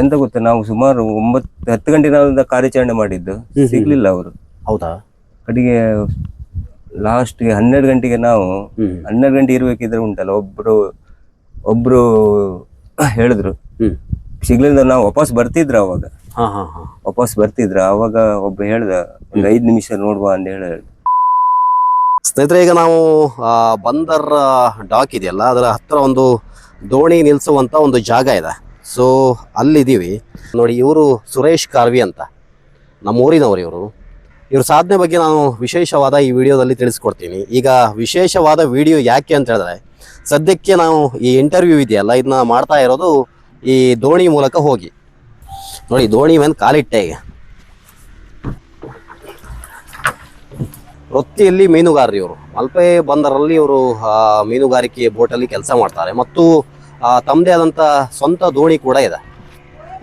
ಎಂತ ಗೊತ್ತಾ ನಾವು ಸುಮಾರು ಒಂಬತ್ತು ಹತ್ತು ಗಂಟೆ ನಾವು ಕಾರ್ಯಾಚರಣೆ ಮಾಡಿದ್ದು. ಸಿಗ್ಲಿಲ್ಲ ಅವರು. ಹೌದಾ? ಕಡೆಗೆ ಲಾಸ್ಟ್ ಹನ್ನೆರಡು ಗಂಟೆಗೆ ನಾವು ಹನ್ನೆರಡು ಗಂಟೆ ಇರ್ಬೇಕಿದ್ರೆ ಉಂಟಲ್ಲ ಒಬ್ರು ಒಬ್ರು ಹೇಳಿದ್ರು. ಸಿಗ್ಲಿಲ್ಲ ನಾವು ವಾಪಸ್ ಬರ್ತಿದ್ರು ಅವಾಗ. ವಾಪಸ್ ಬರ್ತಿದ್ರ. ಅವಾಗ ಒಬ್ಬ ಹೇಳ್ದ ಒಂದ್ ಐದು ನಿಮಿಷ ನೋಡುವ ಅಂತ ಹೇಳಿ ಸ್ನೇಹಿತರೆ ಈಗ ನಾವು ಬಂದರ್ ಡಾಕ್ ಇದೆಯಲ್ಲ ಅದರ ಹತ್ರ ಒಂದು ದೋಣಿ ನಿಲ್ಲಿಸುವಂತ ಒಂದು ಜಾಗ ಇದೆ. ಸೊ ಅಲ್ಲಿದ್ದೀವಿ. ನೋಡಿ, ಇವರು ಸುರೇಶ್ ಕಾರ್ವಿ ಅಂತ. ನಮ್ಮ ಊರಿನವರು ಇವರು. ಇವ್ರ ಸಾಧನೆ ಬಗ್ಗೆ ನಾನು ವಿಶೇಷವಾದ ಈ ವಿಡಿಯೋದಲ್ಲಿ ತಿಳಿಸ್ಕೊಡ್ತೀನಿ. ಈಗ ವಿಶೇಷವಾದ ವಿಡಿಯೋ ಯಾಕೆ ಅಂತ ಹೇಳಿದ್ರೆ, ಸದ್ಯಕ್ಕೆ ನಾವು ಈ ಇಂಟರ್ವ್ಯೂ ಇದೆಯಲ್ಲ ಇದನ್ನ ಮಾಡ್ತಾ ಇರೋದು ಈ ದೋಣಿ ಮೂಲಕ ಹೋಗಿ. ನೋಡಿ, ದೋಣಿ ಮೇಲೆ ಕಾಲಿಟ್ಟೆ. ಈಗ ವೃತ್ತಿಯಲ್ಲಿ ಮೀನುಗಾರರು ಇವರು. ಮಲ್ಪೆ ಬಂದರಲ್ಲಿ ಇವರು ಮೀನುಗಾರಿಕೆ ಬೋಟಲ್ಲಿ ಕೆಲಸ ಮಾಡ್ತಾರೆ. ಮತ್ತು ತಮ್ಮದೇ ಆದಂಥ ಸ್ವಂತ ದೋಣಿ ಕೂಡ ಇದೆ.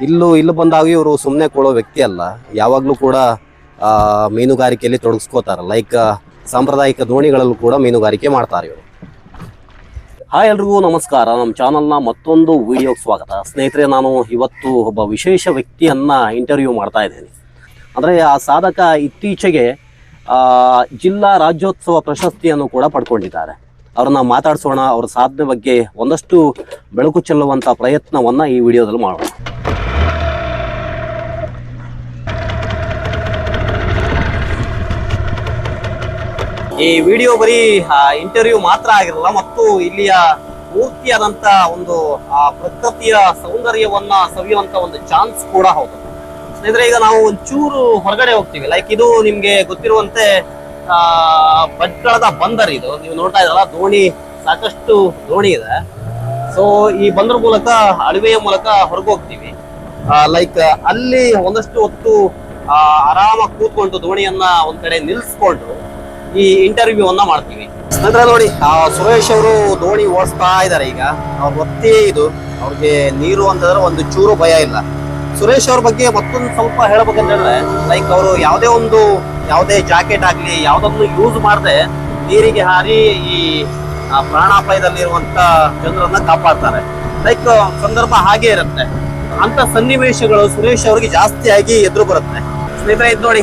ಇಲ್ಲೂ ಇಲ್ಲಿ ಬಂದಾಗ ಇವರು ಸುಮ್ಮನೆ ಕೊಡೋ ವ್ಯಕ್ತಿ ಅಲ್ಲ. ಯಾವಾಗಲೂ ಕೂಡ ಮೀನುಗಾರಿಕೆಯಲ್ಲಿ ತೊಡಗಿಸ್ಕೋತಾರೆ. ಲೈಕ್ ಸಾಂಪ್ರದಾಯಿಕ ದೋಣಿಗಳಲ್ಲೂ ಕೂಡ ಮೀನುಗಾರಿಕೆ ಮಾಡ್ತಾರೆ ಇವರು. ಹಾಯ್ ಎಲ್ರಿಗೂ, ನಮಸ್ಕಾರ. ನಮ್ಮ ಚಾನಲ್ನ ಮತ್ತೊಂದು ವಿಡಿಯೋಗೆ ಸ್ವಾಗತ. ಸ್ನೇಹಿತರೆ, ನಾನು ಇವತ್ತು ಒಬ್ಬ ವಿಶೇಷ ವ್ಯಕ್ತಿಯನ್ನ ಇಂಟರ್ವ್ಯೂ ಮಾಡ್ತಾ ಇದ್ದೇನೆ. ಅಂದರೆ, ಆ ಸಾಧಕ ಇತ್ತೀಚೆಗೆ ಜಿಲ್ಲಾ ರಾಜ್ಯೋತ್ಸವ ಪ್ರಶಸ್ತಿಯನ್ನು ಕೂಡ ಪಡ್ಕೊಂಡಿದ್ದಾರೆ. ಅವ್ರನ್ನ ಮಾತಾಡಿಸೋಣ, ಅವ್ರ ಸಾಧನೆ ಬಗ್ಗೆ ಒಂದಷ್ಟು ಬೆಳಕು ಚೆಲ್ಲುವಂತ ಪ್ರಯತ್ನವನ್ನ ಈ ವಿಡಿಯೋದಲ್ಲಿ ಮಾಡೋಣ. ಈ ವಿಡಿಯೋ ಬರೀ ಇಂಟರ್ವ್ಯೂ ಮಾತ್ರ ಆಗಿರಲ್ಲ, ಮತ್ತು ಇಲ್ಲಿಯ ಪೂರ್ತಿಯಾದಂತ ಒಂದು ಪ್ರಕೃತಿಯ ಸೌಂದರ್ಯವನ್ನ ಸವಿಯುವಂತ ಒಂದು ಚಾನ್ಸ್ ಕೂಡ ಹೌದು. ಸ್ನೇಹಿತರೆ, ಈಗ ನಾವು ಒಂಚೂರು ಹೊರಗಡೆ ಹೋಗ್ತೀವಿ. ಲೈಕ್ ಇದು ನಿಮ್ಗೆ ಗೊತ್ತಿರುವಂತೆ ಭಟ್ಕಳದ ಬಂದರ್ ಇದು. ನೀವು ನೋಡ್ತಾ ಇದ್ರಲ್ಲ ದೋಣಿ, ಸಾಕಷ್ಟು ದೋಣಿ ಇದೆ. ಸೊ ಈ ಬಂದರ್ ಮೂಲಕ, ಅಳವೆಯ ಮೂಲಕ ಹೊರಗೆ ಹೋಗ್ತೀವಿ ಲೈಕ್ ಅಲ್ಲಿ ಒಂದಷ್ಟು ಹೊತ್ತು ಆರಾಮಾಗಿ ಕೂತ್ಕೊಂಡು ದೋಣಿಯನ್ನ ಒಂದ್ ಕಡೆ ನಿಲ್ಸ್ಕೊಂಡು ಈ ಇಂಟರ್ವ್ಯೂ ಅನ್ನ ಮಾಡ್ತೀವಿ. ನಂತರ ನೋಡಿ ಸುರೇಶ್ ಅವರು ದೋಣಿ ಓಡಿಸ್ತಾ ಇದ್ದಾರೆ ಈಗ. ಅವ್ರ ಗೊತ್ತೇ ಇದು, ಅವ್ರಿಗೆ ನೀರು ಅಂತಂದ್ರೆ ಒಂದು ಚೂರು ಭಯ ಇಲ್ಲ. ಸುರೇಶ್ ಅವ್ರ ಬಗ್ಗೆ ಮತ್ತೊಂದು ಸ್ವಲ್ಪ ಹೇಳ್ಬೇಕಂತ ಹೇಳಿದ್ರೆ ಲೈಕ್ ಅವರು ಯಾವುದೇ ಒಂದು ಯಾವುದೇ ಜಾಕೆಟ್ ಆಗಲಿ ಯಾವುದನ್ನು ಯೂಸ್ ಮಾಡದೆ ನೀರಿಗೆ ಹಾರಿ ಈ ಪ್ರಾಣಾಪಾಯದಲ್ಲಿರುವಂತ ಜನರನ್ನ ಕಾಪಾಡ್ತಾರೆ. ಲೈಕ್ ಸಂದರ್ಭ ಹಾಗೆ ಇರುತ್ತೆ. ಅಂತ ಸನ್ನಿವೇಶಗಳು ಸುರೇಶ್ ಅವರಿಗೆ ಜಾಸ್ತಿ ಆಗಿ ಎದುರು ಬರುತ್ತೆ. ಸ್ನೇಹಿತರೆ ಇದು ನೋಡಿ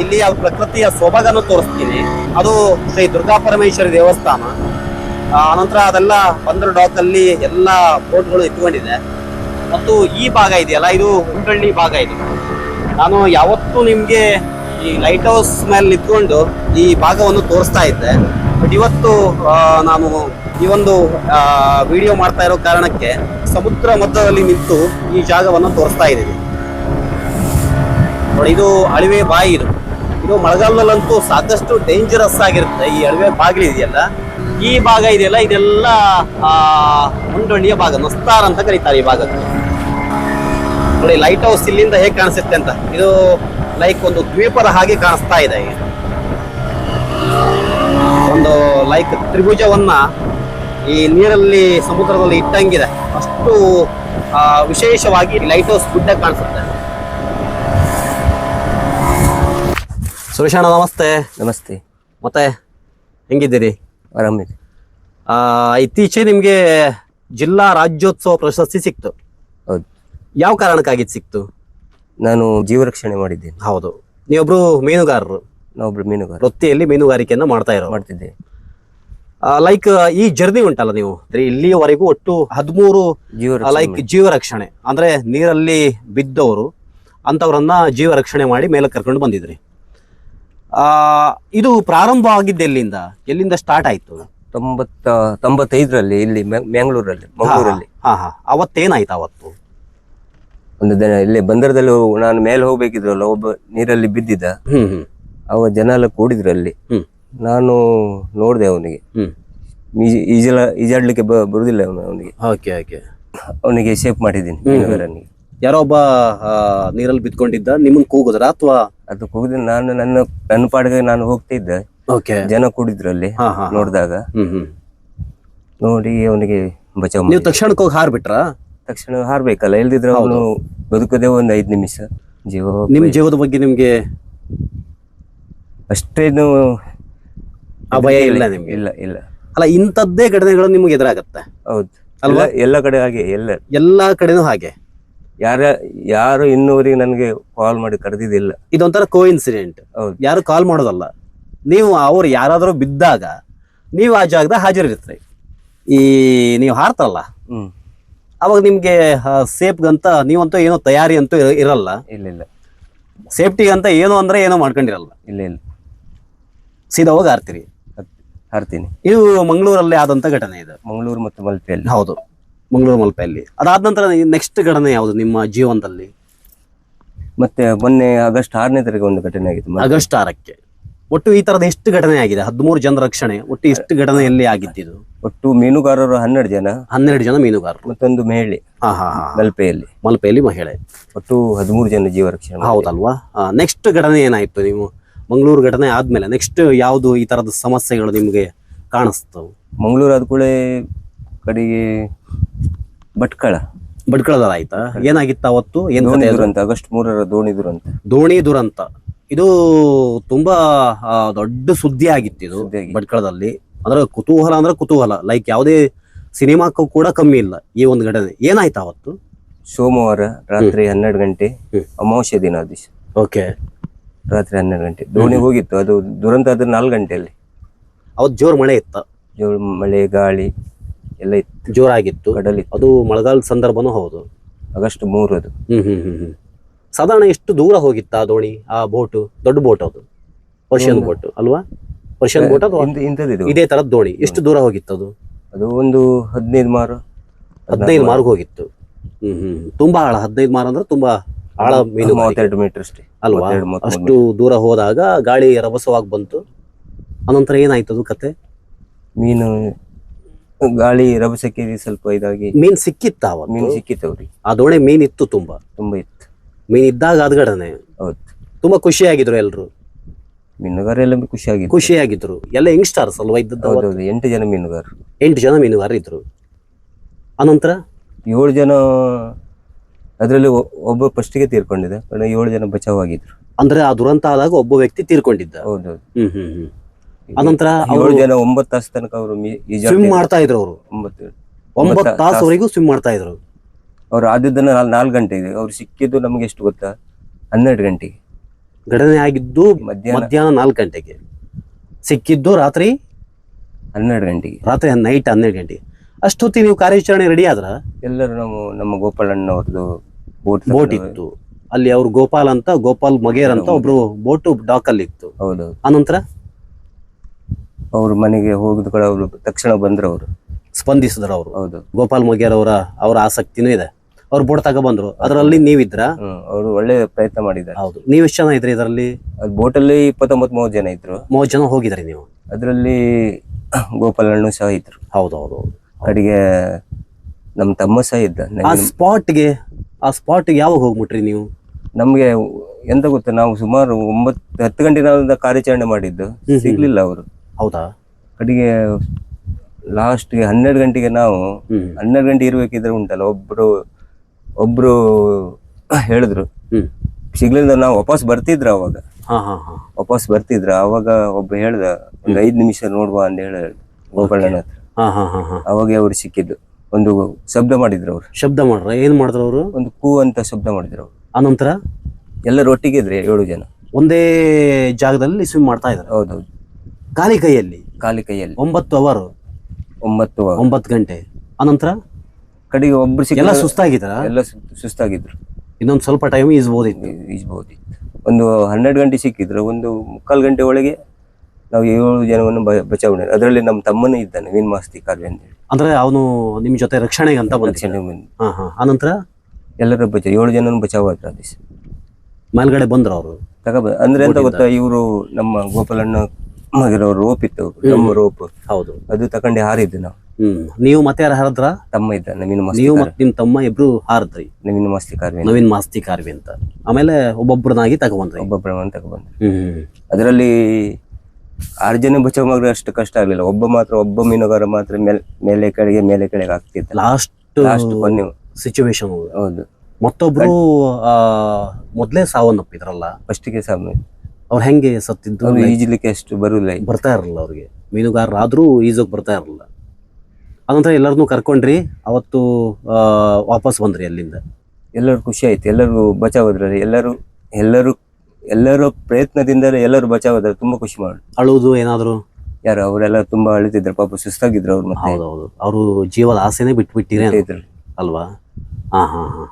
ಇಲ್ಲಿ ಆ ಪ್ರಕೃತಿಯ ಸೊಬಗನ್ನು ತೋರಿಸ್ತೀನಿ. ಅದು ಶ್ರೀ ದುರ್ಗಾ ಪರಮೇಶ್ವರಿ ದೇವಸ್ಥಾನ. ಆ, ಅನಂತರ ಅದೆಲ್ಲ ಬಂದರು ಡಾಕ್ ಅಲ್ಲಿ ಎಲ್ಲ ಬೋಟ್ಗಳು ಇಟ್ಕೊಂಡಿದೆ. ಮತ್ತು ಈ ಭಾಗ ಇದೆಯಲ್ಲ, ಇದು ಹುಂಡಳ್ಳಿ ಭಾಗ ಇದು. ನಾನು ಯಾವತ್ತೂ ನಿಮಗೆ ಈ ಲೈಟ್ ಹೌಸ್ ಮೇಲೆ ನಿಂತ್ಕೊಂಡು ಈ ಭಾಗವನ್ನು ತೋರಿಸ್ತಾ ಇದ್ದೆ. ಬಟ್ ಇವತ್ತು ನಾನು ಈ ಒಂದು ವಿಡಿಯೋ ಮಾಡ್ತಾ ಇರೋ ಕಾರಣಕ್ಕೆ ಸಮುದ್ರ ಮಧ್ಯದಲ್ಲಿ ನಿಂತು ಈ ಜಾಗವನ್ನು ತೋರಿಸ್ತಾ ಇದ್ದೀನಿ. ನೋಡಿ, ಇದು ಅಳಿವೆ ಬಾಯಿ ಇದು. ಇದು ಮಳೆಗಾಲದಲ್ಲಂತೂ ಸಾಕಷ್ಟು ಡೇಂಜರಸ್ ಆಗಿರುತ್ತೆ. ಈ ಅಳಿವೆ ಬಾಗಿಲು ಇದೆಯಲ್ಲ, ಈ ಭಾಗ ಇದೆಯಲ್ಲ, ಇದೆಲ್ಲ ಮುಂಡೊಳ್ಳಿಯ ಭಾಗ ನಸ್ತಾರ್ ಅಂತ ಕರೀತಾರೆ ಈ ಭಾಗಕ್ಕೆ. ನೋಡಿ ಲೈಟ್ ಹೌಸ್ ಇಲ್ಲಿಂದ ಹೇಗೆ ಕಾಣಿಸುತ್ತೆ ಅಂತ. ಇದು ಲೈಕ್ ಒಂದು ದ್ವೀಪದ ಹಾಗೆ ಕಾಣಿಸ್ತಾ ಇದೆ. ಒಂದು ಲೈಕ್ ತ್ರಿಭುಜವನ್ನ ಈ ನೀರಲ್ಲಿ ಸಮುದ್ರದಲ್ಲಿ ಇಟ್ಟಂಗಿದೆ. ಅಷ್ಟು ವಿಶೇಷವಾಗಿ ಲೈಟ್ ಹೌಸ್ ಗುಡ್ಡ ಕಾಣಿಸುತ್ತೆ. ಸುರೇಶಣ್ಣ ನಮಸ್ತೆ. ನಮಸ್ತೆ. ಮತ್ತೆ ಹೆಂಗಿದ್ದೀರಿ? ಆರಾಮಿದೆ ಇತ್ತೀಚೆ ನಿಮಗೆ ಜಿಲ್ಲಾ ರಾಜ್ಯೋತ್ಸವ ಪ್ರಶಸ್ತಿ ಸಿಕ್ತು. ಹೌದು. ಯಾವ ಕಾರಣಕ್ಕಾಗಿ ಸಿಕ್ತು? ನಾನು ಜೀವ ರಕ್ಷಣೆ ಮಾಡಿದ್ದೇನೆ ಹೌದು. ನೀವೊಬ್ರು ಮೀನುಗಾರರು. ನಾವೊಬ್ರು ಮೀನುಗಾರ ವೃತ್ತಿಯಲ್ಲಿ ಮೀನುಗಾರಿಕೆಯನ್ನು ಮಾಡ್ತಾ ಇರೋ ಮಾಡ್ತಿದ್ದೆ. ಲೈಕ್ ಈ ಜರ್ನಿ ಉಂಟಲ್ಲ ನೀವು? ಅಂದ್ರೆ ಇಲ್ಲಿಯವರೆಗೂ ಒಟ್ಟು ಹದಿಮೂರು ಜೀವ ಲೈಕ್ ಜೀವ ರಕ್ಷಣೆ ಅಂದ್ರೆ ನೀರಲ್ಲಿ ಬಿದ್ದವರು ಅಂತವರನ್ನ ಜೀವ ರಕ್ಷಣೆ ಮಾಡಿ ಮೇಲೆ ಕರ್ಕೊಂಡು ಬಂದಿದ್ರಿ. ಆ ಇದು ಪ್ರಾರಂಭ ಆಗಿದ್ದು ಎಲ್ಲಿಂದ? ಎಲ್ಲಿಂದ ಸ್ಟಾರ್ಟ್ ಆಯ್ತು? ತೊಂಬತ್ತ ತೊಂಬತ್ತೈದರಲ್ಲಿ ಇಲ್ಲಿ ಮ್ಯಾ- ಮ್ಯಾಂಗ್ಳೂರಲ್ಲಿ ಮಂಗಳೂರಲ್ಲಿ. ಹಾ ಹಾ. ಅವತ್ತೇನಾಯ್ತು ಅವತ್ತು? ಒಂದು ದಿನ ಇಲ್ಲಿ ಬಂದರದಲ್ಲಿ ನಾನು ಮೇಲೆ ಹೋಗ್ಬೇಕಿದ್ರಲ್ಲ ಒಬ್ಬ ನೀರಲ್ಲಿ ಬಿದ್ದಿದ್ದ. ಅವ ಜನ ಎಲ್ಲ ಕೂಡಿದ್ರು ಅಲ್ಲಿ. ನಾನು ನೋಡಿದೆ ಅವನಿಗೆ. ಹ್ಮ್. ಈಜಲ ಈಜಾಡ್ಲಿಕ್ಕೆ ಬರುದಿಲ್ಲ ಅವನು ಅವನಿಗೆ. Okay okay. ಅವನಿಗೆ ಶೇಪ್ ಮಾಡಿದ್ದೀನಿ ಮೀನುಗಾರನಿಗೆ. ಯಾರೋ ಒಬ್ಬ ನೀರಲ್ಲಿ ಬಿದ್ಕೊಂಡಿದ್ದ ನಿಮ್ಮ ಕೂಗುದ್ರ ಅಥವಾ? ಅದು ಕೂಗಿದ ನಾನು ನನ್ನ ನನ್ನ ಪಾಡಿಗೆ ನಾನು ಹೋಗ್ತಿದ್ದೆ. ಓಕೆ. ಜನ ಕೂಡಿದ್ರು ಅಲ್ಲಿ ನೋಡಿದಾಗ. ನೋಡಿ ಅವನಿಗೆ ಬಚಾವ್ ನೀವು ತಕ್ಷಣಕ್ಕೆ ಹೋಗಿ ಹಾರ್ಬಿಟ್ರಾ? ತಕ್ಷಣ ಹಾರ್ಬೇಕಲ್ಲ ಇಲ್ದಿದ್ರೆ ಅವನು ಬದುಕದೆ ಒಂದು ಐದು ನಿಮಿಷ ಜೀವ ನಿಮ್ಮ ನಿಮ್ ಜೀವದ ಬಗ್ಗೆ ನಿಮ್ಗೆ ಅಷ್ಟೇನು ಆ ಭಯ ಇಲ್ಲ ನಿಮ್ಗೆ? ಇಲ್ಲ ಇಲ್ಲ. ಅಲ್ಲ ಇಂಥದ್ದೇ ಘಟನೆಗಳು ನಿಮ್ಗೆ ಎದುರಾಗತ್ತೆ. ಹೌದು. ಅಲ್ವಾ? ಎಲ್ಲ ಕಡೆ ಹಾಗೆ ಎಲ್ಲ. ಎಲ್ಲಾ ಕಡೆನೂ ಹಾಗೆ. ಯಾರ ಯಾರು ಇನ್ನೂವರೆಗೆ ನನಗೆ ಕಾಲ್ ಮಾಡಿ ಕರೆದಿದ್ದಿಲ್ಲ. ಇದೊಂಥರ ಕೋ ಇನ್ಸಿಡೆಂಟ್ ಹೌದು. ಯಾರು ಕಾಲ್ ಮಾಡೋದಲ್ಲ. ನೀವು ಅವ್ರು ಯಾರಾದರೂ ಬಿದ್ದಾಗ ನೀವು ಆ ಜಾಗದಾಗ ಹಾಜರಿರ್ತೀರಿ ಈ ನೀವು ಹಾರ್ತಲ್ಲ ಹ್ಮ್. ಅವಾಗ ನಿಮಗೆ ಸೇಫ್ಗಂತ ನೀವಂತೂ ಏನೋ ತಯಾರಿ ಅಂತೂ ಇರ- ಇರಲ್ಲ. ಇಲ್ಲ ಇಲ್ಲ. ಸೇಫ್ಟಿಗಂತ ಏನು ಅಂದ್ರೆ ಏನೋ ಮಾಡ್ಕೊಂಡಿರಲ್ಲ. ಇಲ್ಲ ಇಲ್ಲ. ಸೀದಾ ಹೋಗಿ ಹಾರ್ತೀರಿ. ಹತ್- ಹಾರ್ತೀನಿ. ಇದು ಮಂಗಳೂರಲ್ಲಿ ಆದಂತ ಘಟನೆ ಇದು. ಮಂಗಳೂರು ಮತ್ತು ಮಲ್ಪೆಯಲ್ಲಿ. ಹೌದು ಮಂಗಳೂರು ಮಲ್ಪೆಯಲ್ಲಿ. ಅದಾದ ನಂತರ ನೆಕ್ಸ್ಟ್ ಘಟನೆ ಯಾವುದು ನಿಮ್ಮ ಜೀವನದಲ್ಲಿ? ಮತ್ತೆ ಮೊನ್ನೆ ಆಗಸ್ಟ್ ಆರನೇ ತಾರೀಕು ಒಂದು ಘಟನೆ ಆಗಿತ್ತು. ಆಗಸ್ಟ್ ಆರಕ್ಕೆ. ಒಟ್ಟು ಈ ತರದ ಎಷ್ಟು ಘಟನೆ ಆಗಿದೆ? ಹದಿಮೂರು ಜನ ರಕ್ಷಣೆ ಒಟ್ಟು ಎಷ್ಟು ಘಟನೆಯಲ್ಲಿ ಆಗಿದ್ದು ಒಟ್ಟು ಮೀನುಗಾರರು ಹನ್ನೆರಡು ಜನ. ಹನ್ನೆರಡು ಜನ ಮೀನುಗಾರರು. ಮತ್ತೊಂದು ಮಹಿಳೆ. ಮಲ್ಪೆಯಲ್ಲಿ. ಮಲ್ಪೆಯಲ್ಲಿ ಮಹಿಳೆ. ಒಟ್ಟು ಹದಿಮೂರು ಜನ ಜೀವ ರಕ್ಷಣೆ. ಹೌದಲ್ವಾ? ನೆಕ್ಸ್ಟ್ ಘಟನೆ ಏನಾಯ್ತು ನೀವು? ಮಂಗಳೂರು ಘಟನೆ ಆದ್ಮೇಲೆ ನೆಕ್ಸ್ಟ್ ಯಾವುದು ಈ ತರದ ಸಮಸ್ಯೆಗಳು ನಿಮ್ಗೆ ಕಾಣಿಸ್ತವು? ಮಂಗಳೂರು ಆದ ಕೂಡ ಕಡೆಗೆ ಭಟ್ಕಳ. ಆಯ್ತಾ? ಏನಾಗಿತ್ತ ಅವತ್ತು? ಏನು? ದುರಂತ ಆಗಸ್ಟ್ ಮೂರರ ದೋಣಿ ದುರಂತ. ದೋಣಿ ದುರಂತ. ಇದು ತುಂಬಾ ಆ, ದೊಡ್ಡ ಸುದ್ದಿ ಆಗಿತ್ತು ಇದು ಸುದ್ದಿ ಆಗಿತ್ತು. ಭಟ್ಕಳದಲ್ಲಿ. ಅಂದ್ರೆ ಕುತೂಹಲ ಅಂದ್ರೆ ಕುತೂಹಲ. ಲೈಕ್ ಯಾವುದೇ ಸಿನಿಮಾಕ್ಕೂ ಕೂಡ ಕಮ್ಮಿ ಇಲ್ಲ ಈ ಒಂದು ಘಟನೆ. ಏನಾಯ್ತು ಅವತ್ತು ಸೋಮವಾರ ರಾತ್ರಿ ಹನ್ನೆರಡು ಗಂಟೆ ಹ್ಮ್. ಅಮಾವಾಸ್ಯ ದಿನ ಅದು ದಿವಸ. ಓಕೆ. ರಾತ್ರಿ ಹನ್ನೆರಡು ಗಂಟೆ. ದೋಣಿ ಹೋಗಿತ್ತು. ಅದು ದುರಂತ ಆದ್ರೆ ನಾಲ್ಕು ಗಂಟೆಯಲ್ಲಿ. ಅವತ್ತು ಜೋರ್ ಮಳೆ ಇತ್ತ? ಜೋರು ಮಳೆ ಗಾಳಿ ಎಲ್ಲ ಇತ್ತು. ಜೋರಾಗಿತ್ತು. ಕಡಲಿತ್ತು. ಅದು ಮಳೆಗಾಲದ ಸಂದರ್ಭನೂ ಹೌದು. ಆಗಸ್ಟ್ ಮೂರು ಅದು ಹ್ಮ್ ಹ್ಮ್ ಹ್ಮ್ ಹ್ಮ್. ಸಾಧಾರಣ ಎಷ್ಟು ದೂರ ಹೋಗಿತ್ತ ಆ ದೋಣಿ? ಆ ಬೋಟು ದೊಡ್ಡ ಬೋಟ್ ಅದು? ಪರ್ಷಿಯನ್ ಬೋಟ್ ಅಲ್ವಾ? ಪರ್ಷಿಯನ್ ಬೋಟ್ ಅದು ಇದೇ ತರದ ದೋಣಿ. ಎಷ್ಟು ದೂರ ಹೋಗಿತ್ತು ಅದು? ಅದು ಒಂದು ಹದಿನೈದು ಮಾರು. ಹದಿನೈದು ಮಾರ್ಗ್ ಹೋಗಿತ್ತು. ಹ್ಮ್ ಹ್ಮ್ ತುಂಬಾ ಆಳ. ಹದಿನೈದು ಮಾರ್ ಅಂದ್ರೆ ತುಂಬಾ ಆಳ ಮೀನು ಮೂವತ್ತೆರಡು ಮೀಟರ್ ಅಷ್ಟೇ. ಅಲ್ವಾ? ಅಷ್ಟು ದೂರ ಹೋದಾಗ ಗಾಳಿ ರಭಸವಾಗಿ ಬಂತು. ಅನಂತರ ಏನಾಯ್ತು ಅದು ಕತೆ? ಮೀನು ಗಾಳಿ ರಭಸಕ್ಕೆ ಸ್ವಲ್ಪ ಇದಾಗಿ. ಮೀನ್ ಸಿಕ್ಕಿತ್ತ ಮೀನ್ ಸಿಕ್ಕಿತ್ತು ಆ ದೋಣಿ ಮೀನ್ ಇತ್ತು ತುಂಬಾ? ತುಂಬಾ ಇತ್ತು. ಮೀನ್ ಇದ್ದಾಗ ಅದ್ ಘಟನೆ. ಹೌದು. ತುಂಬಾ ಖುಷಿಯಾಗಿದ್ರು ಎಲ್ರು. ಮೀನುಗಾರ ಎಲ್ಲ ಖುಷಿಯಾಗಿತ್ತು ಖುಷಿಯಾಗಿದ್ರು. ಎಲ್ಲ ಯಂಗ್ಸ್ಟಾರ್ಸ್ ಅಲ್ವಾ ಇದ್ದದ್ದು ಅವತ್ತು? ಹೌದೌದು ಎಂಟು ಜನ ಮೀನುಗಾರರು. ಎಂಟು ಜನ ಮೀನುಗಾರರು ಇದ್ರು. ಅನಂತರ? ಏಳು ಜನ ಅದರಲ್ಲಿ ಒಬ್ಬ ಫಸ್ಟಿಗೆ ತೀರ್ಕೊಂಡಿದೆ ಕಡೆ ಏಳು ಜನ ಬಚಾವ್ ಆಗಿದ್ರು ಅಂದ್ರೆ ಆ ದುರಂತ ಆದಾಗ ಒಬ್ಬ ವ್ಯಕ್ತಿ ತೀರ್ಕೊಂಡಿದ್ದ. ಹೌದೌದು. ಹ್ಮ್ ಹ್ಮ್ ಹ್ಮ್. ಅನಂತರ ಏಳು ಜನ ಒಂಬತ್ತು ತಾಸು ತನಕ ಅವರು ಸ್ವಿಮ್ ಮಾಡ್ತಾ ಇದ್ರು ಅವರು. ಒಂಬತ್ತು ಒಂಬತ್ತು ತಾಸುವರೆಗೂ ಸ್ವಿಮ್ ಮಾಡ್ತಾ ಇದ್ರು. ಅವ್ರು ಆದಿದ್ದನ್ನ ನಾಲ್- ನಾಲ್ಕು ಗಂಟೆಗೆ ಅವ್ರು ಸಿಕ್ಕಿದ್ದು ನಮ್ಗೆ ಎಷ್ಟು ಗೊತ್ತಾ? ಹನ್ನೆರಡು ಗಂಟೆಗೆ ಘಟನೆ ಆಗಿದ್ದು ಮಧ್ಯಾಹ್ನ. ಮಧ್ಯಾಹ್ನ ನಾಲ್ಕು ಗಂಟೆಗೆ. ಸಿಕ್ಕಿದ್ದು ರಾತ್ರಿ? ಹನ್ನೆರಡು ಗಂಟೆಗೆ. ರಾತ್ರಿ ನೈಟ್ ಹನ್ನೆರಡು ಗಂಟೆಗೆ. ಅಷ್ಟೊತ್ತಿಗೆ ನೀವು ಕಾರ್ಯಾಚರಣೆ ರೆಡಿ ಆದ್ರ? ಎಲ್ಲರೂ ನಾವು ನಮ್ಮ ಗೋಪಾಲಣ್ಣವ್ರದ್ದು ಬೋಟ್ ಬೋಟ್ ಇತ್ತು. ಅಲ್ಲಿ ಅವ್ರು ಗೋಪಾಲ್ ಅಂತ ಗೋಪಾಲ್ ಮಗೇರ್ ಅಂತ ಒಬ್ರು ಬೋಟ್ ಡಾಕ್ ಅಲ್ಲಿ ಇತ್ತು. ಹೌದು ಆನಂತರ ಅವ್ರ ಮನೆಗೆ ಹೋಗಿದ ಕಡೆ ಅವರು ತಕ್ಷಣ ಬಂದ್ರು ಅವರು. ಸ್ಪಂದಿಸಿದ್ರು ಅವರು. ಗೋಪಾಲ್ ಮೊಗ್ಯರ್ ಅವರ ಅವರ ಆಸಕ್ತಿನೂ ಇದೆ. ಅವ್ರು ಬೋಟ್ ತಗ ಬಂದ್ರು ಅದರಲ್ಲಿ ನೀವಿದ್ರ? ಅವರು ಒಳ್ಳೆ ಪ್ರಯತ್ನ ಮಾಡಿದ್ದಾರೆ. ಹೌದು. ನೀವು ಎಷ್ಟು ಜನ ಇದ್ರಿ ಇದರಲ್ಲಿ? ಬೋಟ್ ಅಲ್ಲಿ ಇಪ್ಪತ್ತೊಂಬತ್ತು ಮೂವತ್ತು ಜನ ಇದ್ರು. ಮೂವತ್ತು ಜನ ಹೋಗಿದ್ರಿ ನೀವು? ಅದರಲ್ಲಿ ಗೋಪಾಲಣ್ಣು ಸಹ ಇದ್ರು. ಹೌದು ಹೌದು ಕಡೆಗೆ ನಮ್ಮ ತಮ್ಮ ಸಹ ಇದ್ದ. ಆ ಸ್ಪಾಟ್ಗೆ ಆ ಸ್ಪಾಟ್ಗೆ ಯಾವಾಗ ಹೋಗ್ಬಿಟ್ರಿ ನೀವು? ನಮ್ಗೆ ಎಂತ ಗೊತ್ತ ನಾವು ಸುಮಾರು ಒಂಬತ್ತು ಹತ್ತು ಗಂಟೆ ನಾವು ಕಾರ್ಯಾಚರಣೆ ಮಾಡಿದ್ದು. ಸಿಗ್ಲಿಲ್ಲ ಅವರು. ಹೌದಾ? ಕಡೆಗೆ ಲಾಸ್ಟ್ಗೆ ಹನ್ನೆರಡು ಗಂಟೆಗೆ ನಾವು ಹನ್ನೆರಡು ಗಂಟೆ ಇರ್ಬೇಕಿದ್ರೆ ಉಂಟಲ್ಲ ಒಬ್ರು ಒಬ್ರು ಹೇಳಿದ್ರು. ಸಿಗ್ಲಿಲ್ಲ ನಾವು ವಾಪಸ್ ಬರ್ತಿದ್ರ ಅವಾಗ. ಹಾ ಹಾ ಹಾ. ವಾಪಸ್ ಬರ್ತಿದ್ರ. ಅವಾಗ ಒಬ್ಬ ಹೇಳ್ದ ಒಂದ್ ಐದ್ ನಿಮಿಷ ನೋಡುವ ಅಂತ ಹೇಳ ಗೋಪಾಲಣ್ಣ ಹತ್ರ. ಹಾ ಹಾ ಹಾ ಹಾ. ಅವಾಗ ಅವ್ರು ಸಿಕ್ಕಿದ್ದು. ಒಂದು ಶಬ್ದ ಮಾಡಿದ್ರು ಅವ್ರು. ಶಬ್ದ ಮಾಡ್ರ ಏನ್ ಮಾಡಿದ್ರು ಅವರು? ಒಂದು ಕೂ ಅಂತ ಶಬ್ದ ಮಾಡಿದ್ರು ಅವ್ರು. ಅನಂತರ? ಎಲ್ಲರೂ ಒಟ್ಟಿಗೆ ಇದ್ರೆ ಏಳು ಜನ. ಒಂದೇ ಜಾಗದಲ್ಲಿ ಸ್ವಿಮ್ ಮಾಡ್ತಾ ಇದ್ರು ಹೌದೌದು. ಖಾಲಿ ಕೈಯಲ್ಲಿ? ಖಾಲಿ ಕೈಯಲ್ಲಿ. ಒಂಬತ್ತು ಅವರ್? ಒಂಬತ್ತು ಒಂಬತ್ತು ಗಂಟೆ. ಅನಂತರ ಕಡೆಗೆ ಒಬ್ರು ಸಿಕ್ಕ ಎಲ್ಲ ಸುಸ್ತಾಗಿದ್ರ ಎಲ್ಲ ಸು- ಸುಸ್ತಾಗಿದ್ರು. ಇನ್ನೊಂದು ಸ್ವಲ್ಪ ಟೈಮ್ ಈಸ್ಬೋದಿತ್ತು ಈಜ್ಬಹುದಿತ್ತು ಒಂದು ಹನ್ನೆರಡು ಗಂಟೆ ಸಿಕ್ಕಿದ್ರು. ಒಂದು ಮುಕ್ಕಾಲು ಗಂಟೆ ಒಳಗೆ ನಾವು ಏಳು ಜನವನ್ನು ಬ- ಬಚಾವ್ ಮಾಡಿ ಅದರಲ್ಲಿ ನಮ್ಮ ತಮ್ಮನೇ ಇದ್ದಾನೆ ವೀನ್ ಮಾಸ್ತಿ ಕಾವ್ಯ ಅಂತೇಳಿ ಅಂದ್ರೆ ಅವನು ನಿಮ್ಮ ಜೊತೆ ರಕ್ಷಣೆಗೆ ಅಂತ ಬಂದ ರಕ್ಷಣೆ ಬಂದು ಹಾ ಹಾ. ಅನಂತರ ಎಲ್ಲರ ಬಚಾವ್ ಏಳು ಜನನ ಬಚಾವ್ ಆದ್ರು ಆ ದಿವಸ. ಮೇಲ್ಗಡೆ ಬಂದ್ರು ಅವರು. ತಗೊಬ ಅಂದ್ರೆ ಎಂತ ಗೊತ್ತಾ ಇವರು ನಮ್ಮ ಗೋಪಾಲಣ್ಣ ರೋಪ್ ಇತ್ತು ನಮ್ಮ ರೋಪ್ ಹೌದು. ಅದು ತಕೊಂಡೆ ಹಾರಿದ್ದು ನಾವು. ಹ್ಮ್. ನೀವು ಮತ್ತೆ ಯಾರು ಹಾರದ್ರ? ತಮ್ಮ ಇದ್ದ ನವೀನ್ ಮಾಸ್ತಿ ನೀವು ಮತ್ತೆ ನಿಮ್ ತಮ್ಮ ಇಬ್ರು ಹಾರದ್ರಿ? ನವೀನ್ ಮಾಸ್ತಿ ಕಾರ್ವಿ ನವೀನ್ ಮಾಸ್ತಿ ಕಾರ್ವಿ ಅಂತ. ಆಮೇಲೆ ಒಬ್ಬೊಬ್ರನಾಗಿ ತಗೊಂಡ್ರಿ. ಒಬ್ಬ ಪ್ರಮಾಣ ಹ್ಮ್ ಅದರಲ್ಲಿ ಆರು ಜನ ಬಚಾವ್ ಮಾಡಿದ್ರೆ ಅಷ್ಟು ಕಷ್ಟ ಆಗ್ಲಿಲ್ಲ. ಒಬ್ಬ ಮಾತ್ರ ಒಬ್ಬ ಮೀನುಗಾರ ಮಾತ್ರ ಮೇಲೆ ಮೇಲೆ ಕೆಳಗೆ ಮೇಲೆ ಕೆಳಗೆ ಆಗ್ತಿತ್ತು ಲಾಸ್ಟ್ ಲಾಸ್ಟ್ ಕೊನೆ ಸಿಚುವೇಶನ್ ಹೌದು. ಮತ್ತೊಬ್ರು ಆ ಮೊದ್ಲೇ ಸಾವನ್ನಪ್ಪಿದ್ರಲ್ಲ? ಫಸ್ಟಿಗೆ ಸಾಮಿ ಅವ್ರು ಹೆಂಗೆ ಸತ್ತಿದ್ದು ಈಜಲಿಕ್ಕೆ ಅಷ್ಟು ಬರಲಿಲ್ಲ ಬರ್ತಾ ಇರಲಿಲ್ಲ ಅವ್ರಿಗೆ. ಮೀನುಗಾರರಾದರೂ ಈಜೋಗಿ ಬರ್ತಾ ಇರಲಿಲ್ಲ ಅದಂತ ಎಲ್ಲರನ್ನೂ ಕರ್ಕೊಂಡ್ರಿ ಅವತ್ತು ಆ, ವಾಪಸ್ ಬಂದ್ರಿ ಅಲ್ಲಿಂದ. ಎಲ್ಲರೂ ಖುಷಿ ಆಯ್ತು. ಎಲ್ಲರೂ ಬಚಾವಾದ್ರಲ್ಲಿ ಎಲ್ಲರೂ ಎಲ್ಲರೂ ಎಲ್ಲರ ಪ್ರಯತ್ನದಿಂದ ಎಲ್ಲರೂ ಬಚಾವದ್ರ ತುಂಬಾ ಖುಷಿ ಮಾಡಿ ಅಳುವುದು ಏನಾದ್ರು? ಯಾರು ಅವರೆಲ್ಲ ತುಂಬಾ ಅಳಿತಿದ್ರು ಪಾಪ ಸುಸ್ತಾಗಿದ್ರು ಅವ್ರು ಮತ್ತೆ. ಹೌದೌದು. ಅವರು ಜೀವದ ಆಸೆನೇ ಬಿಟ್ಬಿಟ್ಟಿರೇ ಇದ್ರು. ಅಲ್ವಾ? ಹಾ ಹಾ ಹಾ.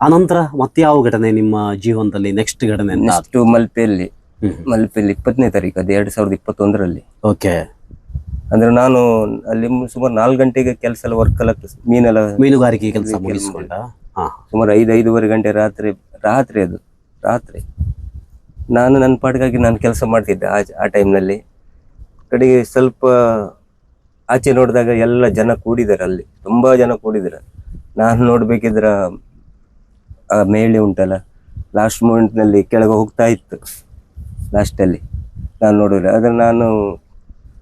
ಆನಂತರ ಮತ್ತೆ ಯಾವ ಘಟನೆ ನಿಮ್ಮ ಜೀವನದಲ್ಲಿ ನೆಕ್ಸ್ಟ್ ಘಟನೆ ನೆಕ್ಸ್ಟ್ ಮಲ್ಪೆಯಲ್ಲಿ. ಮಲ್ಪೆಯಲ್ಲಿ ಇಪ್ಪತ್ತನೇ ತಾರೀಕು ಅದು ಎರಡ್ ಸಾವಿರದ ಇಪ್ಪತ್ತೊಂದರಲ್ಲಿ. ಓಕೆ. ಅಂದ್ರೆ ನಾನು ಅಲ್ಲಿ ಸುಮಾರು ನಾಲ್ಕು ಗಂಟೆಗೆ ಕೆಲಸ ಎಲ್ಲ ವರ್ಕ್ ಎಲ್ಲ ಮೀನೆಲ್ಲ ಮೀನುಗಾರಿಕೆ ಕೆಲಸ ಸುಮಾರು ಐದು ಐದೂವರೆ ಗಂಟೆ ರಾತ್ರಿ ರಾತ್ರಿ ಅದು ರಾತ್ರಿ. ನಾನು ನನ್ನ ಪಾಡಿಗಾಗಿ ನಾನು ಕೆಲಸ ಮಾಡ್ತಿದ್ದೆ ಆ ಆ ಟೈಮ್ನಲ್ಲಿ ಕಡೆಗೆ ಸ್ವಲ್ಪ ಆಚೆ ನೋಡಿದಾಗ ಎಲ್ಲ ಜನ ಕೂಡಿದ್ದಾರೆ ಅಲ್ಲಿ ತುಂಬಾ ಜನ ಕೂಡಿದ್ದಾರೆ. ನಾನು ನೋಡ್ಬೇಕಿದ್ರೆ ಆ ಮೇಳೆ ಉಂಟಲ್ಲ ಲಾಸ್ಟ್ ಮೂಮೆಂಟ್ನಲ್ಲಿ ಕೆಳಗೆ ಹೋಗ್ತಾ ಇತ್ತು. ಲಾಸ್ಟಲ್ಲಿ ನಾನು ನೋಡಿದ್ರೆ. ಆದರೆ ನಾನು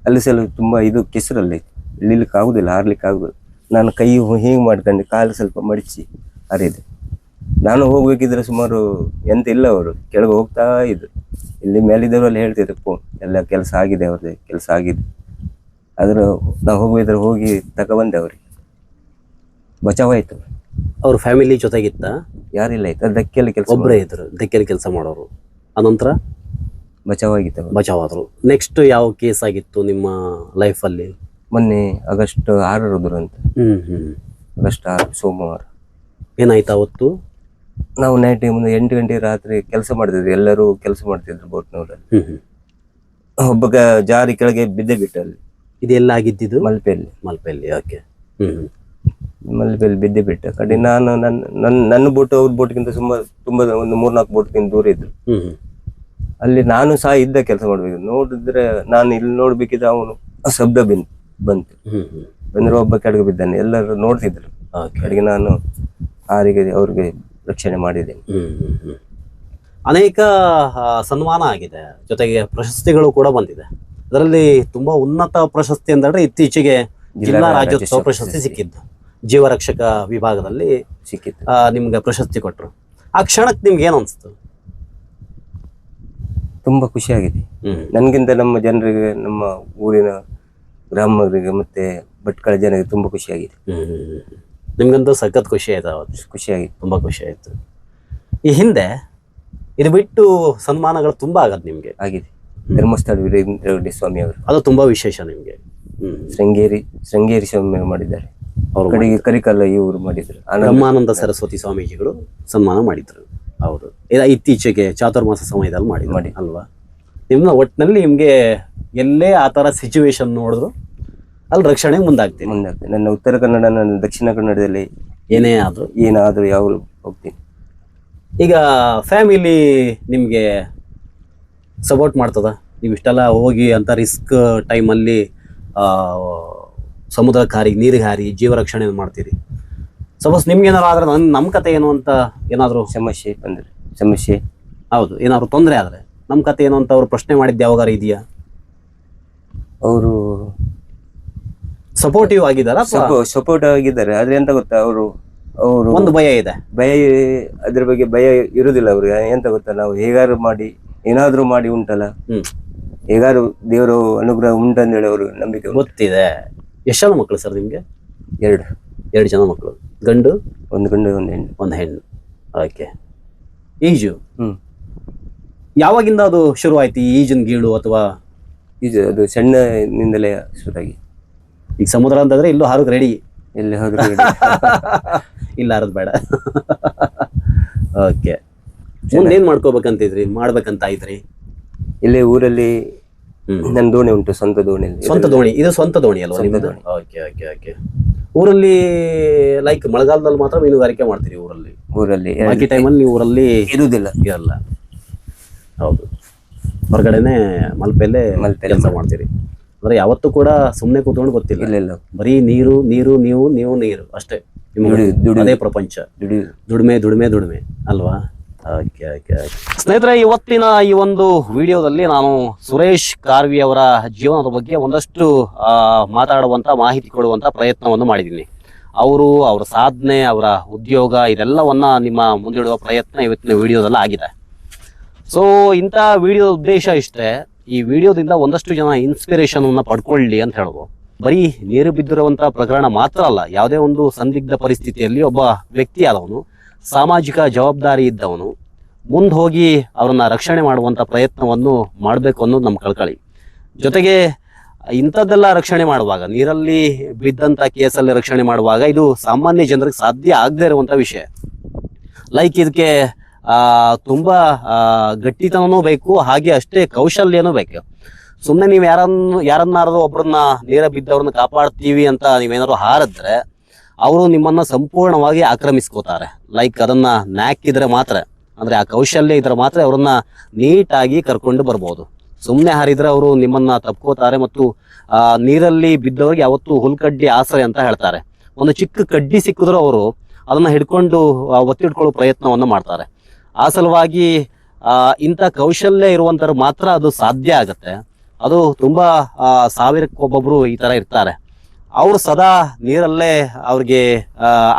ಅಲ್ಲಿ ಸಲ ತುಂಬ ಇದು ಕೆಸರಲ್ಲಿ ಇಳಿಲಿಕ್ಕೆ ಆಗೋದಿಲ್ಲ ಹಾರ್ಲಿಕ್ಕೆ ಆಗೋದಿಲ್ಲ. ನಾನು ಕೈ ಹೀಗೆ ಮಾಡ್ಕೊಂಡು ಕಾಲು ಸ್ವಲ್ಪ ಮಡಿಚಿ ಹರಿದೆ. ನಾನು ಹೋಗಬೇಕಿದ್ರೆ ಸುಮಾರು ಎಂತ ಇಲ್ಲ ಅವರು ಕೆಳಗೆ ಹೋಗ್ತಾ ಇದ್ರು. ಇಲ್ಲಿ ಮೇಲಿದ್ದವರು ಅಲ್ಲಿ ಹೇಳ್ತಿದ್ರು ಫೋನ್ ಎಲ್ಲ ಕೆಲಸ ಆಗಿದೆ ಅವ್ರದ್ದು ಕೆಲಸ ಆಗಿದೆ. ಆದರೆ ನಾವು ಹೋಗಿದ್ರೆ ಹೋಗಿ ತಗೊಬಂದೆ ಅವ್ರಿಗೆ. ಬಚಾವಾಯಿತು ಅವ್ರ. ಫ್ಯಾಮಿಲಿ ಜೊತೆಗಿತ್ತ? ಯಾರಿಲ್ಲ ಆಯ್ತು ಅದಕ್ಕೆಲ್ಲ ಕೆಲಸ ಒಬ್ಬರೇ ಇದ್ರು ಡೆಕ್ಕಲ್ಲಿ ಕೆಲಸ ಮಾಡೋರು. ಅನಂತರ? ಬಚಾವಾಗಿತ್ತು ಅವ್ರು. ಬಚಾವಾದ್ರು. ನೆಕ್ಸ್ಟ್ ಯಾವ ಕೇಸ್ ಆಗಿತ್ತು ನಿಮ್ಮ ಲೈಫಲ್ಲಿ ಮೊನ್ನೆ ಆಗಸ್ಟ್ ಆರರ ಅಂತ ಹ್ಮ್ ಹ್ಮ್ ಆಗಸ್ಟ್ ಆರು ಸೋಮವಾರ. ಏನಾಯ್ತು ಅವತ್ತು? ನಾವು ನೈಟ್ ಮುಂದೆ ಎಂಟು ಗಂಟೆ ರಾತ್ರಿ ಕೆಲಸ ಮಾಡ್ತಿದ್ವಿ. ಎಲ್ಲರೂ ಕೆಲಸ ಮಾಡ್ತಿದ್ರು ಬೋಟ್ನವರಲ್ಲಿ. ಹ್ಮ್ ಹ್ಮ್. ಒಬ್ಬ ಗ- ಜಾರಿ ಕೆಳಗೆ ಬಿದ್ದೆ ಬಿಟ್ಟ ಅಲ್ಲಿ ಇದೆಲ್ಲ ಆಗಿದ್ದಿದ್ದು? ಮಲ್ಪೆಯಲ್ಲಿ. ಮಲ್ಪೆಯಲ್ಲಿ ಓಕೆ ಹ್ಮ್ ಹ್ಮ್. ಮಲ್ಪೆಯಲ್ಲಿ ಬಿದ್ದೆ ಬಿಟ್ಟ. ಕಡೆ ನಾನು ನನ್ನ ನನ್ನ ನನ್ನ ಬೋಟ್ ಅವ್ರ ಬೋಟ್ಗಿಂತ ತುಂಬಾ ತುಂಬಾ ಒಂದು ಮೂರ್ನಾಲ್ಕು ಬೋಟ್ಗಿಂತ ದೂರ ಇದ್ರು. ಹ್ಮ್ ಹ್ಮ್. ಅಲ್ಲಿ ನಾನು ಸಹ ಇದ್ದ ಕೆಲಸ ಮಾಡ್ಬೇಕು. ನೋಡಿದ್ರೆ ನಾನು ಇಲ್ಲಿ ನೋಡ್ಬೇಕಿದ್ರೆ ಅವನು ಶಬ್ದ ಬಿನ್ ಬಂತು. ಬಂದ್ರೆ ಒಬ್ಬ ಕೆಳಗೆ ಬಿದ್ದಾನೆ. ಎಲ್ಲರೂ ನೋಡ್ತಿದ್ರು. ಅಡಿಗೆ ಕಡೆಗೆ ನಾನು ಆರಿಗೆ ಅವ್ರಿಗೆ ರಕ್ಷಣೆ ಮಾಡಿದ್ದೇನೆ. ಅನೇಕ ಸನ್ಮಾನ ಆಗಿದೆ. ಜೊತೆಗೆ ಪ್ರಶಸ್ತಿಗಳು ಕೂಡ ಬಂದಿದೆ. ಅದರಲ್ಲಿ ತುಂಬಾ ಉನ್ನತ ಪ್ರಶಸ್ತಿ ಅಂದ್ರೆ ಇತ್ತೀಚೆಗೆ ಜಿಲ್ಲಾ ರಾಜ್ಯೋತ್ಸವ ಪ್ರಶಸ್ತಿ ಸಿಕ್ಕಿದ್ದು. ಜೀವರಕ್ಷಕ ವಿಭಾಗದಲ್ಲಿ ಸಿಕ್ಕಿತ್ತು. ಆ, ನಿಮ್ಗೆ ಪ್ರಶಸ್ತಿ ಕೊಟ್ಟರು ಆ ಕ್ಷಣಕ್ಕೆ ನಿಮ್ಗೆ ಏನು ಅನ್ಸ್ತು? ತುಂಬಾ ಖುಷಿಯಾಗಿದೆ. ನನಗಿಂತ ನಮ್ಮ ಜನರಿಗೆ ನಮ್ಮ ಊರಿನ ಗ್ರಾಮಗಳಿಗೆ ಮತ್ತೆ ಭಟ್ಕಳ ಜನರಿಗೆ ತುಂಬಾ ಖುಷಿಯಾಗಿದೆ. ನಿಮ್ಗಂತೂ ಸಖತ್ ಖುಷಿ ಆಯ್ತು ಅವತ್ತು. ಖುಷಿಯಾಗಿತ್ತು ತುಂಬಾ ಖುಷಿ ಆಯ್ತು. ಈ ಹಿಂದೆ ಇದು ಬಿಟ್ಟು ಸನ್ಮಾನಗಳು ತುಂಬಾ ಆಗದ್ ನಿಮ್ಗೆ. ಆಗಿದೆ. ಧರ್ಮಸ್ಥಳ ವೀರೇಂದ್ರ ರೆಡ್ಡಿ ಸ್ವಾಮಿ ಅವರು. ಅದು ತುಂಬಾ ವಿಶೇಷ ನಿಮ್ಗೆ. ಶೃಂಗೇರಿ ಶೃಂಗೇರಿ ಸ್ವಾಮಿ ಮಾಡಿದ್ದಾರೆ. ಅವ್ರ ಕಡೆಗೆ ಕರಿಕಲ್ಲ ಇವರು ಮಾಡಿದ್ರು. ಬ್ರಹ್ಮಾನಂದ ಸರಸ್ವತಿ ಸ್ವಾಮೀಜಿಗಳು ಸನ್ಮಾನ ಮಾಡಿದ್ರು. ಹೌದು. ಇದು ಇತ್ತೀಚೆಗೆ ಚಾತುರ್ಮಾಸ ಸಮಯದಲ್ಲಿ ಮಾಡಿ ಮಾಡಿ. ಅಲ್ವಾ? ನಿಮ್ಮ ಒಟ್ಟಿನಲ್ಲಿ ನಿಮಗೆ ಎಲ್ಲೇ ಆ ಥರ ಸಿಚುವೇಶನ್ ನೋಡಿದ್ರು ಅಲ್ಲಿ ರಕ್ಷಣೆಗೆ ಮುಂದಾಗ್ತೀನಿ ಮುಂದಾಗ್ತೀನಿ ನನ್ನ ಉತ್ತರ ಕನ್ನಡ ನನ್ನ ದಕ್ಷಿಣ ಕನ್ನಡದಲ್ಲಿ ಏನೇ ಆದರೂ. ಏನಾದರೂ ಯಾವಾಗಲೂ ಹೋಗ್ತೀನಿ. ಈಗ ಫ್ಯಾಮಿಲಿ ನಿಮಗೆ ಸಪೋರ್ಟ್ ಮಾಡ್ತದ? ನೀವು ಇಷ್ಟೆಲ್ಲ ಹೋಗಿ ಅಂತ ರಿಸ್ಕ್ ಟೈಮಲ್ಲಿ ಸಮುದ್ರ ಕಾರಿ ನೀರಿಗೆ ಹಾರಿ ಜೀವ ರಕ್ಷಣೆ ಮಾಡ್ತೀರಿ. ಸಪೋಸ್ ನಿಮ್ಗೆ ಏನಾದ್ರೂ ಆದ್ರೆ ನನ್ನ ನಮ್ಮ ಕತೆ ಏನು ಅಂತ ಏನಾದರೂ? ಸಮಸ್ಯೆ ಬಂದ್ರೆ. ಸಮಸ್ಯೆ ಹೌದು ಏನಾದ್ರು ತೊಂದರೆ ಆದ್ರೆ? ನಮ್ಮ ಕತೆ ಏನು ಅಂತ ಅವ್ರು ಪ್ರಶ್ನೆ ಮಾಡಿದ್ದು ಯಾವಾಗಾರು ಇದೆಯಾ? ಅವರು ಸಪೋರ್ಟಿವ್ ಆಗಿದಾರ ಸಪೋರ್ಟಿವ್ ಸಪೋರ್ಟ್ ಆಗಿದ್ದಾರೆ. ಆದ್ರೆ ಎಂತ ಗೊತ್ತಾ ಅವರು ಅವರು ಒಂದು ಭಯ ಇದೆ. ಭಯ ಅದ್ರ ಬಗ್ಗೆ ಭಯ ಇರುದಿಲ್ಲ ಅವ್ರಿಗೆ. ಎಂತ ಗೊತ್ತಾ ನಾವು ಹೇಗಾದ್ರು ಮಾಡಿ ಏನಾದ್ರೂ ಮಾಡಿ ಉಂಟಲ್ಲ? ಹೇಗಾದ್ರು ದೇವರು ಅನುಗ್ರಹ ಉಂಟಂದೇಳಿ ಅವರು ನಂಬಿಕೆ. ಗೊತ್ತಿದೆ. ಎಷ್ಟು ಜನ ಮಕ್ಕಳು ಸರ್ ನಿಮ್ಗೆ? ಎರಡು. ಎರಡು ಜನ ಮಕ್ಕಳು ಗಂಡು? ಒಂದು ಗಂಡು ಒಂದು ಹೆಣ್ಣು. ಒಂದು ಹೆಣ್ಣು. ಓಕೆ ಈಜು. ಹ್ಮ್. ಯಾವಾಗಿಂದ ಅದು ಶುರು ಆಯ್ತು ಈ ಈಜಿನ ಗೀಳು ಅಥವಾ? ಈಜು ಅದು ಸಣ್ಣನಿಂದಲೇ ಶುರುವಾಗಿ. ಈಗ ಸಮುದ್ರ ಅಂತಂದ್ರೆ ಇಲ್ಲೂ ಹಾರೋದು ರೆಡಿ ಎಲ್ಲಿ ಹೋದ್ರೆ ಇಲ್ಲ ಹಾರದ್ ಬೇಡ. ಓಕೆ ಮುಂದೇನ್ ಮಾಡ್ಕೋಬೇಕಂತಿದ್ರಿ? ಮಾಡ್ಬೇಕಂತ ಐತ್ರಿ ಇಲ್ಲೇ ಊರಲ್ಲಿ ನನ್ನ ದೋಣಿ ಉಂಟು ಸ್ವಂತ ದೋಣಿ. ಸ್ವಂತ ದೋಣಿ. ಇದು ಸ್ವಂತ ದೋಣಿ ಅಲ್ವಾ ಸ್ವಂತ ದೋಣಿ. ಓಕೆ ಓಕೆ ಓಕೆ ಊರಲ್ಲಿ ಲೈಕ್ ಮಳೆಗಾಲದಲ್ಲಿ ಮಾತ್ರ ಮೀನುಗಾರಿಕೆ ಮಾಡ್ತೀರಿ ಊರಲ್ಲಿ? ಊರಲ್ಲಿ ಬಾಕಿ ಟೈಮಲ್ಲಿ ನೀವು ಊರಲ್ಲಿ ಇರುವುದಿಲ್ಲ ಇರಲ್ಲ. ಹೌದು. ಹೊರಗಡೆನೆ ಮಲ್ಪೆಲ್ಲೇ ಕೆಲಸ ಮಾಡ್ತೀರಿ. ಅಂದ್ರೆ ಯಾವತ್ತೂ ಕೂಡ ಸುಮ್ಮನೆ ಕೂತ್ಕೊಂಡು ಗೊತ್ತಿಲ್ಲ. ಇಲ್ಲ ಇಲ್ಲ. ಬರೀ ನೀರು ನೀರು ನೀವು ನೀವು ನೀರು ಅಷ್ಟೇ. ನಿಮ್ಮ ಅದೇ ಪ್ರಪಂಚ. ದುಡಿಮೆ ದುಡಿಮೆ ದುಡಿಮೆ. ಅಲ್ವಾ? ಸ್ನೇಹಿತರೆ, ಇವತ್ತಿನ ಈ ಒಂದು ವಿಡಿಯೋದಲ್ಲಿ ನಾನು ಸುರೇಶ್ ಕಾರ್ವಿ ಅವರ ಜೀವನದ ಬಗ್ಗೆ ಒಂದಷ್ಟು ಮಾತಾಡುವಂತ, ಮಾಹಿತಿ ಕೊಡುವಂತ ಪ್ರಯತ್ನವನ್ನು ಮಾಡಿದ್ದೀನಿ. ಅವರು, ಅವರ ಸಾಧನೆ, ಅವರ ಉದ್ಯೋಗ, ಇದೆಲ್ಲವನ್ನ ನಿಮ್ಮ ಮುಂದಿಡುವ ಪ್ರಯತ್ನ ಇವತ್ತಿನ ವಿಡಿಯೋದಲ್ಲಿ ಆಗಿದೆ. ಸೊ ಇಂಥ ವಿಡಿಯೋದ ಉದ್ದೇಶ ಇಷ್ಟೇ, ಈ ವಿಡಿಯೋದಿಂದ ಒಂದಷ್ಟು ಜನ ಇನ್ಸ್ಪಿರೇಷನ್ ಅನ್ನ ಪಡ್ಕೊಳ್ಳಿ ಅಂತ ಹೇಳ್ಬೋದು. ಬರೀ ನೀರು ಬಿದ್ದಿರುವಂಥ ಪ್ರಕರಣ ಮಾತ್ರ ಅಲ್ಲ, ಯಾವುದೇ ಒಂದು ಸಂದಿಗ್ಧ ಪರಿಸ್ಥಿತಿಯಲ್ಲಿ ಒಬ್ಬ ವ್ಯಕ್ತಿ ಆದವನು ಸಾಮಾಜಿಕ ಜವಾಬ್ದಾರಿ ಇದ್ದವನು, ಮುಂದೆ ಹೋಗಿ ಅವರನ್ನು ರಕ್ಷಣೆ ಮಾಡುವಂಥ ಪ್ರಯತ್ನವನ್ನು ಮಾಡಬೇಕು ಅನ್ನೋದು ನಮ್ಮ ಕಳ್ಕಳಿ. ಜೊತೆಗೆ ಇಂಥದ್ದೆಲ್ಲ ರಕ್ಷಣೆ ಮಾಡುವಾಗ, ನೀರಲ್ಲಿ ಬಿದ್ದಂಥ ಕೇಸಲ್ಲಿ ರಕ್ಷಣೆ ಮಾಡುವಾಗ ಇದು ಸಾಮಾನ್ಯ ಜನರಿಗೆ ಸಾಧ್ಯ ಆಗದೇ ಇರುವಂಥ ವಿಷಯ. ಲೈಕ್ ಇದಕ್ಕೆ ತುಂಬ ಗಟ್ಟಿತನನೂ ಬೇಕು, ಹಾಗೆ ಅಷ್ಟೇ ಕೌಶಲ್ಯನೂ ಬೇಕು. ಸುಮ್ಮನೆ ನೀವು ಯಾರನ್ನು ಯಾರನ್ನಾರು ಒಬ್ಬರನ್ನ ನೀರ ಬಿದ್ದವ್ರನ್ನ ಕಾಪಾಡ್ತೀವಿ ಅಂತ ನೀವೇನಾದ್ರು ಹಾರಿದ್ರೆ ಅವರು ನಿಮ್ಮನ್ನ ಸಂಪೂರ್ಣವಾಗಿ ಆಕ್ರಮಿಸ್ಕೋತಾರೆ. ಲೈಕ್ ಅದನ್ನ ನ್ಯಾಕಿದ್ರೆ ಮಾತ್ರ, ಅಂದ್ರೆ ಆ ಕೌಶಲ್ಯ ಇದ್ರೆ ಮಾತ್ರ ಅವರನ್ನು ನೀಟಾಗಿ ಕರ್ಕೊಂಡು ಬರ್ಬೋದು. ಸುಮ್ಮನೆ ಹಾರಿದ್ರೆ ಅವರು ನಿಮ್ಮನ್ನ ತಪ್ಕೋತಾರೆ ಮತ್ತು ನೀರಲ್ಲಿ ಬಿದ್ದವರಿಗೆ ಯಾವತ್ತು ಹುಲ್ಕಡ್ಡಿ ಆಸರೆ ಅಂತ ಹೇಳ್ತಾರೆ. ಒಂದು ಚಿಕ್ಕ ಕಡ್ಡಿ ಸಿಕ್ಕಿದ್ರು ಅವರು ಅದನ್ನ ಹಿಡ್ಕೊಂಡು ಒತ್ತಿ ಒತ್ತಿಡ್ಕೊಳ್ಳೋ ಪ್ರಯತ್ನವನ್ನು ಮಾಡ್ತಾರೆ. ಆ ಸಲುವಾಗಿ ಇಂಥ ಕೌಶಲ್ಯ ಇರುವಂತರು ಮಾತ್ರ ಅದು ಸಾಧ್ಯ ಆಗತ್ತೆ. ಅದು ತುಂಬಾ ಸಾವಿರಕ್ಕೊಬ್ಬೊಬ್ರು ಈ ತರ ಇರ್ತಾರೆ. ಅವ್ರು ಸದಾ ನೀರಲ್ಲೇ ಅವ್ರಿಗೆ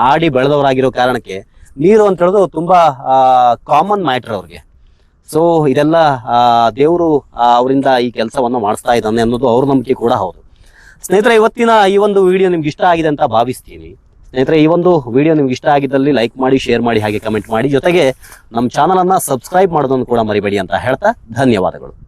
ಆಡಿ ಬೆಳೆದವರಾಗಿರೋ ಕಾರಣಕ್ಕೆ ನೀರು ಅಂತ ಹೇಳೋದು ತುಂಬಾ ಕಾಮನ್ ಮ್ಯಾಟ್ರ್ ಅವ್ರಿಗೆ. ಸೊ ಇದೆಲ್ಲ ದೇವರು ಅವರಿಂದ ಈ ಕೆಲಸವನ್ನು ಮಾಡಿಸ್ತಾ ಇದ್ದಾನೆ ಅನ್ನೋದು ಅವ್ರ ನಂಬಿಕೆ ಕೂಡ ಹೌದು. ಸ್ನೇಹಿತರೆ, ಇವತ್ತಿನ ಈ ಒಂದು ವಿಡಿಯೋ ನಿಮ್ಗೆ ಇಷ್ಟ ಆಗಿದೆ ಅಂತ ಭಾವಿಸ್ತೀನಿ. ಸ್ನೇಹಿತರೆ, ಈ ಒಂದು ವಿಡಿಯೋ ನಿಮ್ಗೆ ಇಷ್ಟ ಆಗಿದ್ದಲ್ಲಿ ಲೈಕ್ ಮಾಡಿ, ಶೇರ್ ಮಾಡಿ, ಹಾಗೆ ಕಮೆಂಟ್ ಮಾಡಿ. ಜೊತೆಗೆ ನಮ್ಮ ಚಾನಲನ್ನು ಸಬ್ಸ್ಕ್ರೈಬ್ ಮಾಡೋದನ್ನು ಕೂಡ ಮರಿಬೇಡಿ ಅಂತ ಹೇಳ್ತಾ ಧನ್ಯವಾದಗಳು.